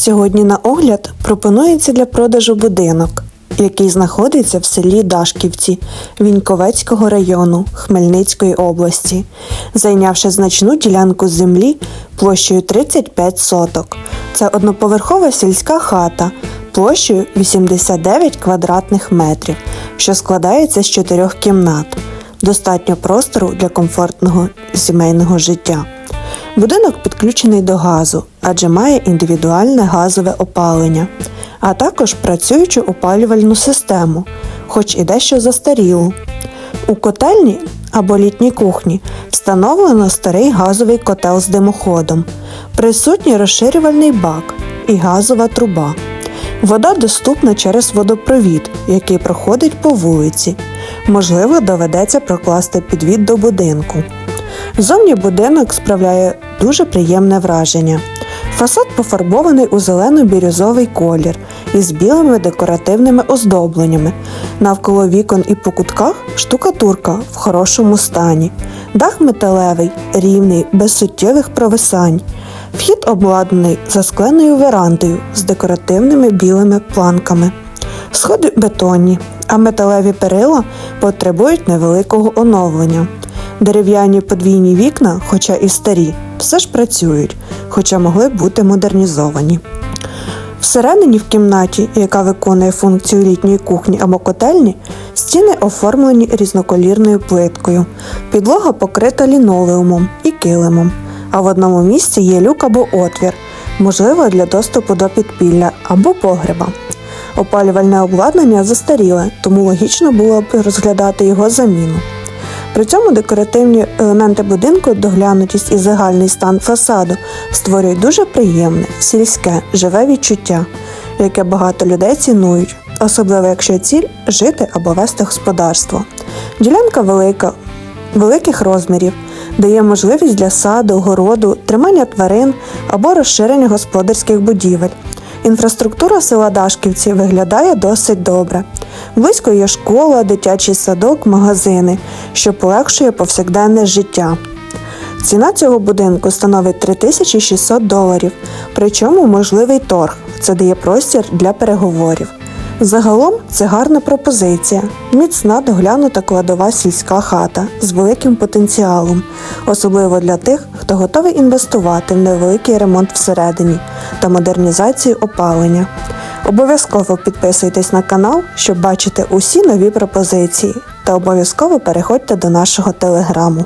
Сьогодні на огляд пропонується для продажу будинок, який знаходиться в селі Дашківці Віньковецького району Хмельницької області, зайнявши значну ділянку землі площею 35 соток. Це одноповерхова сільська хата площею 89 квадратних метрів, що складається з чотирьох кімнат. Достатньо простору для комфортного сімейного життя. Будинок підключений до газу, адже має індивідуальне газове опалення, а також працюючу опалювальну систему, хоч і дещо застарілу. У котельні або літній кухні встановлено старий газовий котел з димоходом, присутній розширювальний бак і газова труба. Вода доступна через водопровід, який проходить по вулиці. Можливо, доведеться прокласти підвід до будинку. Зовні будинок справляє дуже приємне враження. Фасад пофарбований у зелено-бірюзовий колір із білими декоративними оздобленнями. Навколо вікон і по кутках штукатурка в хорошому стані. Дах металевий, рівний, без суттєвих провисань. Вхід обладнаний заскленою верандою з декоративними білими планками. Сходи бетонні, а металеві перила потребують невеликого оновлення. Дерев'яні подвійні вікна, хоча і старі, все ж працюють, хоча могли б бути модернізовані. Всередині в кімнаті, яка виконує функцію літньої кухні або котельні, стіни оформлені різноколірною плиткою, підлога покрита лінолеумом і килимом, а в одному місці є люк або отвір, можливо для доступу до підпілля або погреба. Опалювальне обладнання застаріле, тому логічно було б розглядати його заміну. При цьому декоративні елементи будинку, доглянутість і загальний стан фасаду створюють дуже приємне, сільське, живе відчуття, яке багато людей цінують, особливо якщо ціль жити або вести господарство. Ділянка велика, великих розмірів, дає можливість для саду, городу, тримання тварин або розширення господарських будівель. Інфраструктура села Дашківці виглядає досить добре. Близько є школа, дитячий садок, магазини, що полегшує повсякденне життя. Ціна цього будинку становить 3600 доларів, причому можливий торг. Це дає простір для переговорів. Загалом це гарна пропозиція, міцна доглянута кладова сільська хата з великим потенціалом, особливо для тих, хто готовий інвестувати в невеликий ремонт всередині та модернізацію опалення. Обов'язково підписуйтесь на канал, щоб бачити усі нові пропозиції, та обов'язково переходьте до нашого телеграму.